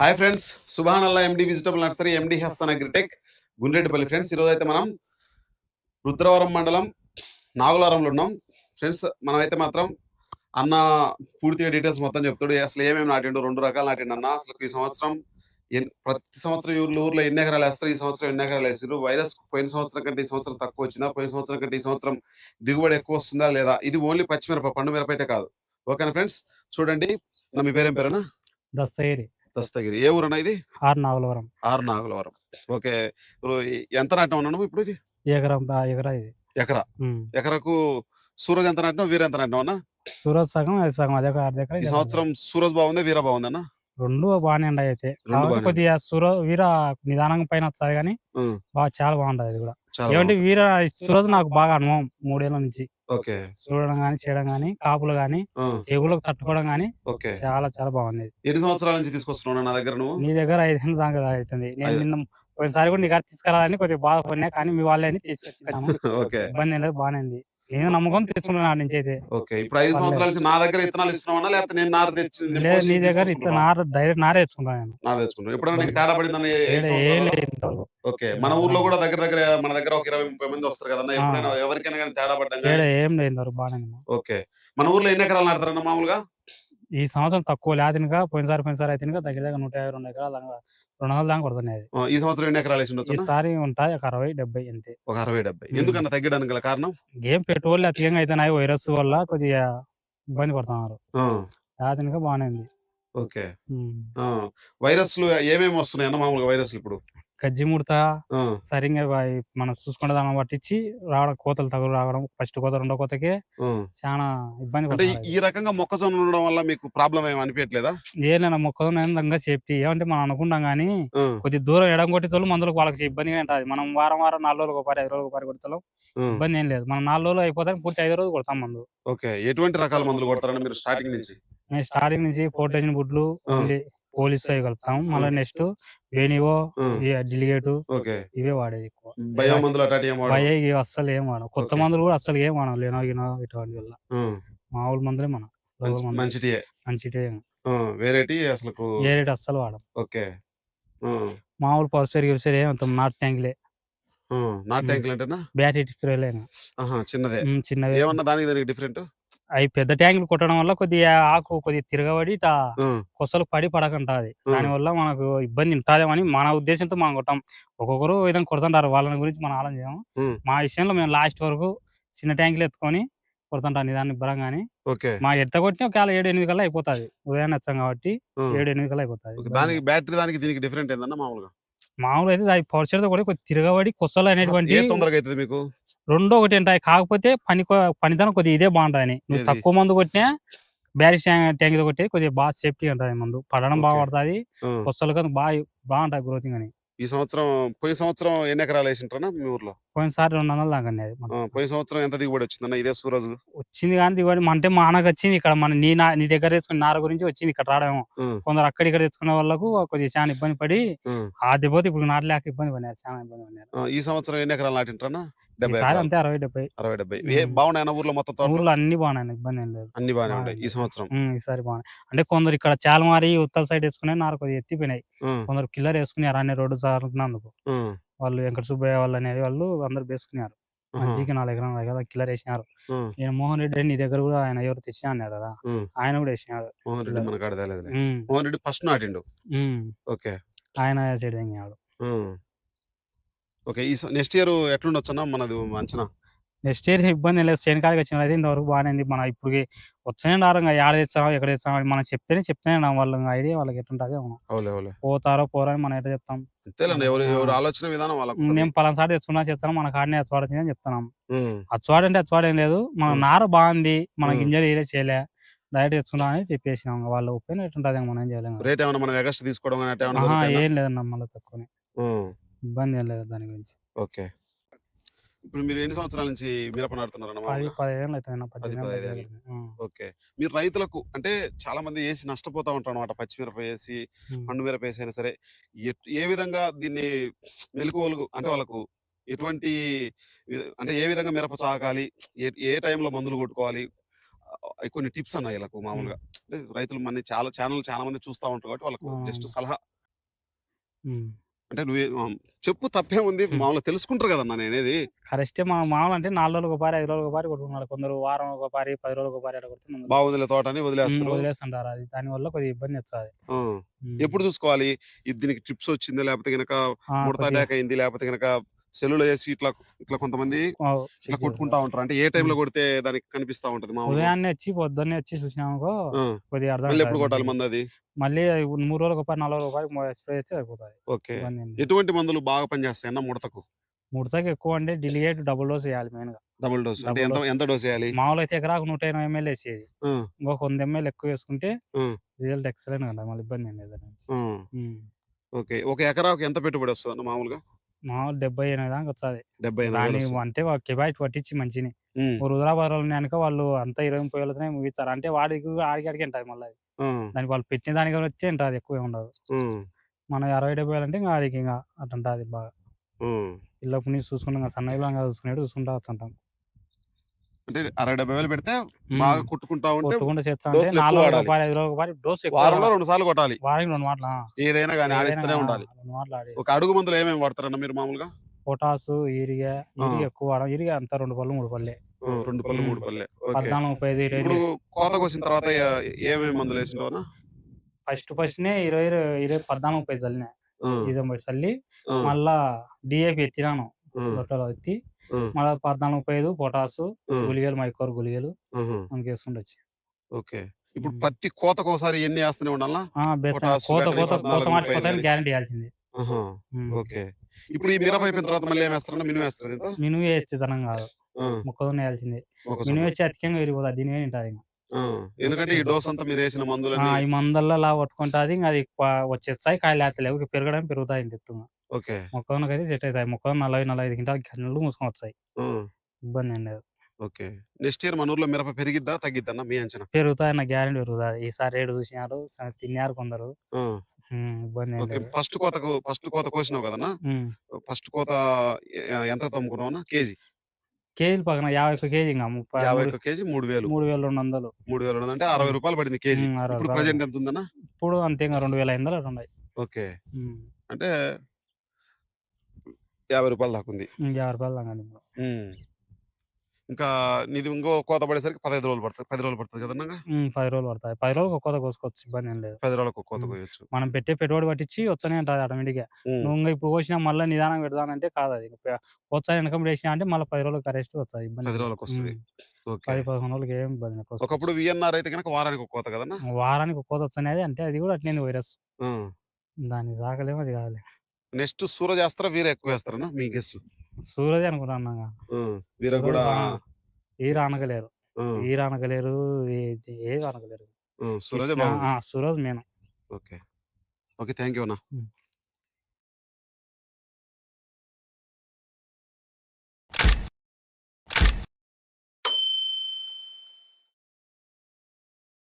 Hi friends Subhan Allah MD vegetable nursery MD Hastan agritech Gundreddipalli friends. ఈరోజు అయితే మనం రుద్రవరం మండలం నాగులారంలో ఉన్నాం. ఫ్రెండ్స్ మనం అయితే మాత్రం అన్న పూర్తిగా డీటెయిల్స్ మొత్తం చెప్తాడు. అసలు ఏమేమి నాటిండు రెండు రకాలు నాటిండు అన్న. అసలు ఈ సంవత్సరం ప్రతి సంవత్సరం ఊర్లో ఊర్లో ఎన్ని ఎకరాలు వేస్తారు? ఈ సంవత్సరం ఎన్ని ఎకరాలు వేసారు వైరస్ పోయిన సంవత్సరం కంటే ఈ సంవత్సరం తక్కువ వచ్చిందా? పోయిన సంవత్సరం కంటే ఈ సంవత్సరం దిగుబడి ఎక్కువ వస్తుందా లేదా? ఇది ఓన్లీ పచ్చిమిరప పండు మిరప అయితే కాదు. ఓకేనా ఫ్రెండ్స్? చూడండి. నా మీ పేరేం పేరేనా దస్తగిరి. దస్తగిరి. ఏ ఊరన్నా ఇది? ఆరు నాగులవరం ఆరు నాగులవరం ఓకే ఎంత నాటినా ఉన్నాను ఇప్పుడు ఇది? ఎకరం ఎకరా ఇది. ఎకరా. ఎకరకు సూరజ్ ఎంత నాటినా వీర ఎంత నాటినా అన్న? సూరజ్ సగం అది సగం అదే అర్ధ ఎకరా ఈ సంవత్సరం సూరజ్ బాగుంది వీర బాగుంది అన్న? రెండు బాగానే ఉన్నాయి అయితే. కొద్దిగా సూర వీర నిదానంగా పైన వస్తుంది కానీ. బాగా చాలా బాగుంటది అది కూడా. ఏమంటే. వీర సూరజ్ నాకు బాగా అనుభవం మూడేళ్ళ నుంచి. ఓకే. చూడడం కానీ చేయడం కానీ కాపులు కానీ ఆ, తెగులకు తట్టుకోవడం కానీ ఓకే. చాలా చాలా బాగుంది ఎన్ని సంవత్సరాల నుంచి తీసుకొస్తున్నావు నా దగ్గర నువ్వు? నీ దగ్గర ఐదు దాకా అవుతుంది నేను ఐదు. నిన్న ఒకసారి కూడా నీ దగ్గర తీసుకురావాలని కొద్దిగా బాధపడినా కానీ మీ వాళ్ళని తీసుకొచ్చాము ఓకే. ఇబ్బంది లేదు బాగానే ఉంది. నేను నమ్మకం తెచ్చుకున్నాను నాటి నుంచి అయితే ఓకే ఇప్పుడు ఐదు. సంవత్సరాల నుంచి నా దగ్గర ఇత్తనాలు ఇస్తున్నావా లేకపోతే నేను నారు తెచ్చి లేదు నీ దగ్గర తీసుకొస్తున్నావా? నార డైరెక్ట్ నారే తెచ్చుకున్నాను నేను నారు తెచ్చుకుంటాను ఎప్పుడైనా నీకు తేడా పడిందని ఏ-? లేదు. ఓకే మన ఊర్లో కూడా దగ్గర దగ్గర మన దగ్గర ఒక ఇరవై ముప్పై మంది వస్తారు కదన్నా ఎప్పుడైనా ఎవరికైనా కానీ తేడా పడ్డం ఏం లేదు బాగానే. ఓకే మన ఊర్లో ఎన్ని ఎకరాలు నాడతారన్న మామూలుగా ఈ సంవత్సరం తక్కువ లేదినగా పోయినసారి పోయినసారి అయితే దగ్గర దగ్గర నూట యాభై రెండు ఎకరాలు రెండు వందల దాకా. ఆ, ఈ సంవత్సరం ఎన్ని ఎకరాలు వేసి ఉండొచ్చు ఈసారి ఉంటాయి ఒక అరవై డెబ్బై అంతే. ఒక అరవై డెబ్బై. ఎందుకన్నా తగ్గడానికి గల కారణం? ఏం పెట్రోల్ అధికంగా అవుతున్నాయి వైరస్ వల్ల కొద్దిగా ఇబ్బంది పడుతున్నారు. లేదినగా బాగానే ఉంది. ఓకే. ఉమ్. ఆ, వైరస్లు ఏమేమి వస్తున్నాయి అన్న మామూలుగా వైరస్లు ఇప్పుడు? గజ్జి ముడత సరిగ్గా వా- మనం చూసుకునే దాన్ని పట్టించి రావడం కోతలు తగులు రావడం ఫస్ట్ కోత రెండో కోతకే. చాలా ఇబ్బంది అంటే ఈ- పడుతున్నారు ఈ రకంగా మొక్కజొన్న ఉండడం వల్ల మీకు ప్రాబ్లం ఏమి అనిపించట్లేదా ఏదైనా మొక్కజొన్న ఏందంగా సేఫ్టీ ఏమంటే మనం అనుకుంటాం కానీ ఆ, కొద్ది దూరం ఎడం కొట్టేతోళ్ళు మందులకు వాళ్ళకి ఇబ్బందిగా ఉంటుంది. మనం వారం వారం నాలుగు రోజులు ఒక పరి ఐదు రోజులు ఒక పరి కొడతాం ఆ, ఇబ్బంది ఏం లేదు. మనం నాలుగు రోజులు అయిపోతాయి పూర్తి ఐదు రోజులు కొడతాం మందు. ఓకే. ఎటువంటి రకాల మందులు కొడతారని మీరు స్టార్టింగ్ నుంచి? స్టార్టింగ్ నుంచి ఫోర్టేజన్ బుడ్లు ఆ. పోలీస్ అవి కలుపుతాం. మళ్ళీ నెక్స్ట్ వేనివో ఆ, డిలిగేటు ఓకే. ఇవే వాడేది ఎక్కువ. భయ మందులు అటాటి ఏం వాడరు? భయ ఇవి అస్సలు ఏం వాడం కొత్త. మందులు కూడా అస్సలు ఏం వాడం లేనో గినో ఇటువంటి వల్ల. మామూలు మందులే మనం. రోగుల మంచి- మందులు. మంచిటియే. మంచిటే ఆ, వేరేటి అసలు ఏ రేట్ అస్సలు వాడం ఓకే. మామూలు పల్సర్ గిల్సర్ ఏమంటాం నాట్ ట్యాంక్లే. ఆ, నాట్ ఉమ్. ట్యాంకులు అంటేనా? బ్యాటరీ స్ప్రేలే ఆహా చిన్నదే. చిన్నవి ఏమన్నా దానికి దానికి డిఫరెంట్? అవి పెద్ద ట్యాంకులు కొట్టడం వల్ల కొద్దిగా ఆకు కొద్దిగా తిరగబడి ఇట్లా కొసలు పడి పడకుంటాది. దానివల్ల మనకు ఇబ్బంది ఉంటుందేమని మన ఉద్దేశంతో మనం కొట్టాం. ఒక్కొక్కరు విధంగా కొడుతుంటారు. వాళ్ళని గురించి మనం ఆలోచన చేయము. మా విషయంలో మేము లాస్ట్ వరకు చిన్న ట్యాంకులు ఎత్తుకొని కొడుతుంటాం నిదాన్ని ఇబ్బరం కానీ ఓకే. మా ఎట్ట కొట్టినా ఒకవేళ ఏడు ఎనిమిది కల్లా అయిపోతుంది. ఉదయం వచ్చాం కాబట్టి ఏడు ఎనిమిది కల్లా అయిపోతుంది. దానికి బ్యాటరీ దానికి దీనికి డిఫరెంట్ ఏందన్న మామూలుగా? మామూలుగా అయితే దాని పౌచర్తో కూడా కొద్దిగా తిరగబడి కొసలు అనేటువంటి ఏ తొందరగా అవుతుంది మీకు? రెండో ఒకటి ఉంటాయి కాకపోతే పని కొ- పనితనం కొద్దిగా ఇదే బాగుంటుంది నువ్వు ఏది? తక్కువ మందు కొట్టినా బ్యారేజ్ ట్యాంక్ కొట్టి కొద్దిగా బాగా సేఫ్టీ ఉంటుంది మందు. పడడం బాగా ఓకే. పడుతుంది. ఆ, కొసలు కానీ బాగా బాగుంటాయి గ్రోతింగ్ అని. ఈ సంవత్సరం పోయిన సంవత్సరం ఎన్ని ఎకరాలు వేసింటారా మీ ఊర్లో? పోయినసారి రెండు వందలు దాకా ఆ, మనకు. పోయిన సంవత్సరం ఎంత దిగుబడి వచ్చిందన్న ఇదే సూరజ్ వచ్చింది కానీ దిగుబడి అంటే మనకు వచ్చింది ఇక్కడ మన నీ నా నీ దగ్గర తెచ్చుకున్న నార గురించి వచ్చింది ఇక్కడ రావడమేమో. కొందరు అక్కడ ఇక్కడ తెచ్చుకునే వాళ్ళకు కొద్దిగా చాలా ఇబ్బంది పడి ఆ. దెబ్బతి ఇప్పుడు నాటలేక ఇబ్బంది పడినారు చాలా ఇబ్బంది పడినారు. ఈ సంవత్సరం ఎన్ని ఎకరాలు నాటింటారా అంతే అరవై డెబ్బై. అరవై డెబ్బై. బాగున్నాయన్న ఊర్లో మొత్తం ఊర్లో అన్ని బాగున్నాయి ఇబ్బంది ఏం లేదు. అన్ని బాగానే ఉన్నాయి ఈ బాగున్నాయి. సంవత్సరం ఈసారి బాగున్నాయి. అంటే కొందరు ఇక్కడ చాలమారి ఉత్తర సైడ్ వేసుకునే నారు కొద్దిగా ఎత్తిపోయినాయి. కొందరు కిల్లర్ వేసుకున్నారు అన్ని రోడ్డు సారుతున్నందుకు వాళ్ళు వెంకట సుబ్బయ్య వాళ్ళు అనేది వాళ్ళు అందరు వేసుకున్నారు. మంచికి నాలుగు ఎకరాలు కదా కిల్లర్ వేసినారు. నేను మోహన్ రెడ్డి నీ దగ్గర కూడా ఆయన ఎవరు తెచ్చినా అన్నారు కదా. ఆయన కూడా వేసినారు మోహన్ రెడ్డి మన కాడ తేలేదులే ఉమ్, మోహన్ రెడ్డి ఫస్ట్ నాటిండు. ఓకే. ఆయన సైడ్ తెంగాడు ఆ. ఓకే ఈ నెక్స్ట్ ఇయర్ ఎట్లుండొచ్చు అన్న మనది అంచనా? నెక్స్ట్ ఇయర్ ఇబ్బంది లేదు. శనికాడికి వచ్చిన అయితే ఇంతవరకు బాగానే ఉంది. మన ఇప్పుడు వచ్చానే రారంగా ఏడ తెచ్చామో ఎక్కడ తెచ్చామో అని మనం చెప్తేనే చెప్తేనే నా వాళ్ళ. ఐడియా వాళ్ళకి అవులే అవులే పోతారో పోరో అని మనం ఎట్లా చెప్తాం? అంతేలేండి. ఎవరు ఆ. ఎవరు ఆలోచన విధానం వాళ్ళకు ఉంటది. మేము పలానా సార్ తెచ్చుకున్నా చేస్తాను. మన కాడనే అచ్చవాడ అని చెప్తున్నాం. ఉమ్, అచ్చవాడ అంటే అచ్చవాడ ఏం లేదు. మన ఉమ్. నార బాగుంది. మన ఉమ్. గింజలు ఏలే చేయలే. డైరెక్ట్ తెచ్చుకున్నాం అని చెప్పేసినాం. వాళ్ళ ఒపీనియన్ ఎట్లుంటుంది మనం ఏం చేయలేము కదా. రేట్ ఏమైనా మనం ఎగస్ట్ తీసుకోవడం కానీ అట్లా ఏమైనా ఆహా, దొరుకుతాయా? ఏం లేదన్న మళ్ళీ తక్కువనే. ఉమ్, ఇబ్బంది ఏం లేదు దాని గురించి. ఓకే. ఇప్పుడు మీరు ఎన్ని సంవత్సరాల నుంచి మిరప పది మామూలుగా? పదిహేను అవుతుంది పది, పదిహేను ఏళ్ళు. ఓకే. మీరు రైతులకు అంటే చాలా మంది వేసి నష్టపోతా ఉంటారు అనమాట పచ్చిమిరప వేసి ఉమ్. పండు మిరప వేసి అయినా సరే. ఎట్- ఏ విధంగా దీన్ని మెలకువలు అంటే వాళ్ళకు ఎటువంటి వి- అంటే ఏ విధంగా మిరప సాగాలి? ఏ ఏ టైంలో మందులు కొట్టుకోవాలి? ఆ, కొన్ని టిప్స్ అన్న వీళ్ళకు మామూలుగా. అంటే రైతులు మన చాలా ఛానల్ చాలా మంది చూస్తూ ఉంటారు కాబట్టి వాళ్ళకు. జస్ట్ సలహా. అంటే నువ్వే చెప్పు తప్పేముంది హ్మ్. మామూలుగా తెలుసుకుంటారు కదన్నా నేనేది. కరెస్టే మా మామూలు అంటే 4 రోజులకు ఒకపారి, 5 రోజులకు ఒకపారి కొట్టుకున్నారు. కొందరు వారం ఒకపారి, 10 రోజులకు ఒకపారి అట్లా కొడుతున్నారు. బాగుందిలే తోట అని. వదిలేస్తారు. వదిలేస్తుంటారు. అది దానివల్ల కొద్దిగా ఇబ్బంది! హ్మ్. ఎప్పుడు చూసుకోవాలి? ఇది దీనికి ట్రిప్స్ వచ్చిందా? లేకపోతే గనక ఆ! ముడత అటాక్ అయింది. లేకపోతే గనక సెల్లులో ఏసి ఇట్లా ఇట్లా కొంతమంది ఇట్లా కొట్టుకుంటా. ఉంటారు. అంటే ఏ టైంలో. కొడితే దానికి కనిపిస్తా ఉంటది మామూలుగా? ఉదయాన్నే వచ్చి, పొద్దున్నే వచ్చి చూసినామనుకో! కొద్దిగా అర్థమైతది ఎప్పుడు కొట్టాలి మంచిగా. మందది? మళ్ళీ 3 రోజులకు ఒకపారి, 4 రోజులకు ఒకపారి మొ స్ప్రే చేస్తే సరిపోతది. ఓకే. ఎటువంటి మందులు బాగా పనిచేస్తాయన్న ముడతకు? ముడతకి ఎక్కువ అంటే డిలిగేట్ డబుల్ డోస్ ఎయాలి మెయిన్‌గా. Double dose. అంటే ఎంత డోస్. ఎంత డోస్ ఎయాలి? మామూలుగా అయితే ఎకరాకు 180 ఎంఎల్ ఎసేది. ఆ! ఇంకొక 100 ఎంఎల్ ఎక్కువ వేసుకుంటే ఆ! రిజల్ట్ ఎక్సలెంట్‌గా ఉంటది. మళ్ళీ ఇబ్బంది ఏం లేదు. ఆ! ఓకే. ఒక ఎకరాకు ఎంత పెట్టుబడి వస్తదన్న మామూలుగా? మామూలు 70, 80 దాకా వస్తది. 70, 80 దాన్ని వేలొస్తది. అంటే కెపాసిటీ పట్టించి మంచిని. హుజరాబాద్‌లో ఉన్నాయనుకో వాళ్ళు అంతా 20, 30 వేలతోనే ముగిస్తారు. అంటే వాడికి ఆడికి ఆడికే ఉంటది మళ్ళా! దానికి వాళ్ళు పెట్టిన దానికి వచ్చే ఉంటది ఎక్కువేం ఉండదు. మనం 60, 70 వేలంటే ఇంక ఆడికి ఇంగ అటుంటది బాగా. హ్మ్. ఇళ్ళప్పటి నుంచి చూసుకుంటాం సన్నగిల్లంగా చూసుకునేట్టు చూసుకుంటా వచ్చుంటాం. అంటే 60, 70 వేలు పెడితే. బాగా కొట్టుకుంటా ఉంటే కొట్టుకుంటూ చేస్తా ఉంటే డోసులు 4 ఎక్కువ రోజులకు వాడాలి. ఒకపారి, 5 రోజులకు ఒకపారి డోస్ ఎక్కువ వారంలో వాడాలి. 2 సార్లు కొట్టాలి. వారానికి 2 మాటలా? ఏదైనా ఏదైనా ఆడిస్తూనే! ఉండాలి. 2 మాటలు ఆడేది. ఒక అడుగు మందులు ఏమేమి వాడతారన్న మీరు మామూలుగా? Potash, urea! యూరియా ఎక్కువ వాడం. యూరియా అంతా 2 పళ్ళు, 3 పళ్ళే. ఆ! 2 పళ్ళు. 3 పళ్ళే. ఓకే. 14, 35, 20 ఇప్పుడు కోత కోసిన తర్వాత ఏ ఏమేమి మందులేసింటావన్నా? ఫస్ట్ ఫస్ట్‌నే 20, 20 14, 30 చల్లినా. ఆ! 25 చల్లి! మళ్ళా డీఏపీ ఎత్తినాను. ఆ! తొట్టలో ఎత్తి మళ్ళా 14, 35 పొటాసు, ఆ! గుళికలు మైకోర్ ఆహా! అందుకేసుకుంటూ వచ్చిన. ఓకే. ఇప్పుడు. ప్రతి కోతకోసారి ఎన్ని ఏస్తూనే ఉండాలనా? ఆ! బెస్త పొటాసు కోత కోత 14, కోత 35 మార్చిపోతానికి గాని? గ్యారంటీ! హ్మ్. ఓకే. ఇప్పుడు ఈ మిరప అయిపోయిన తర్వాత మళ్ళీ ఏమేస్తారన్న? మినుము ఏస్తారా దీంతో? మినుము ఏయచ్చుతనం కాదు. ఆ! మొక్కజొన్న ఎయాల్సిందే. మినుము. ఏస్తే అధికంగా విరిగిపోతది. దీని మీద ఉంటదింక. ఆ! ఎందుకంటే ఈ డోస్ అంతా మీరేసిన ఆ! మందులన్నీ ఈ మందల్లో లాగా పట్టుకుంటాది. ఇంగ అది ప వచ్చేస్తాయి కాయలు లేతలేవు. ఇక పెరగడం పెరుగుతాయి ఇంత ఎత్తుగా. ఓకే. మొక్కజొన్నకైతే సెట్ అయితాయి. మొక్కజొన్న 40, 45 క్వింటాల్ కళ్ళు మూసుకొని వస్తాయి. ఆ! ఇబ్బందేం లేదు. ఓకే. నెక్స్ట్ ఇయర్ మన ఊర్లో మిరప పెరిగిద్దా? తగ్గిద్దన్న మీ అంచనా? పెరుగుతాయన్న గ్యారంటీ పెరుగుతాది. ఈసారి రేటు చూసినారు. స తిన్నారు కొందరు. ఆ! ఇబ్బందేం ఓకే. లేదు. ఫస్ట్ కోతకు ఫస్ట్ కోత కోసినావు కదన్నా! ఫస్ట్ కోత ఎ ఎంతకు అమ్ముకున్నావన్నా? కేజీ? కేజీలు పక్కన 50 ఒక్క కేజీ. 30 50 మూడు ఒక్క కేజీ 3000. 3200 3200 అంటే 60 రూపాయలు పడింది కేజీ. 60 ఇప్పుడు రూపాయలు ప్రెజెంట్. ఎంత ఉందన్న? ఇప్పుడు అంతే ఇంగ 2500 అట్లున్నాయి. ఓకే. హ్మ్. అంటే 50 రూపాయల దాకా ఉంది. 50 రూపాయలు దాకా ఉంది ఇప్పుడు. హ్మ్. ఇంకా నీది ఇంకో కోత పడేసరికి 15 రోజులు పడతది. 10 రోజులు పడతది కదన్నా? హ్మ్. 10 రోజులు పడతాయి. 10 రోజులకు ఒక కోత కోసుకోవచ్చు. ఇబ్బందేం లేదు. 10 రోజులకు కోత. కోయొచ్చు. మనం పెట్టే పెట్టుబడి పట్టించి వస్తూనే ఉంటది ఆటోమేటిక్‌గా. హ్మ్. నువ్వు ఇప్పుడు కోసినా మళ్ళా నిదానంగా పెడదామంటే కాదది. ప కోతసారి వెనకమ్మట ఏసినా అంటే మళ్ళా 10 రోజులకు కరెక్ట్ వస్తది. 10 ఇబ్బందేం లేదు. రోజులకొస్తది. హ్మ్. ఓకే. 10, 11 రోజులకి ఏం ఇబ్బంది లేదు. కోసుకోవచ్చు. ఒకప్పుడు వీఎన్ఆర్ అయితే గనక వారానికి ఒక కోత కదన్నా? వారానికి ఒక కోత వస్తనేది అంటే అది కూడా అట్లనే వైరస్. ఆ! దానికి తాకలేము అది కాదులే. నెక్స్ట్ సూరజ్ ఏస్తారా? వీర ఎక్కువ ఏస్తారన్నా మీ గెస్? సూరజే! ఈరు ఆనకలేరు. ఆ! ఈరు ఆనకలేరు. ఏది ఏది ఆనకలేరు. ఆ! సూరజే! Suraj main. Okay. Okay. Thank you అన్న.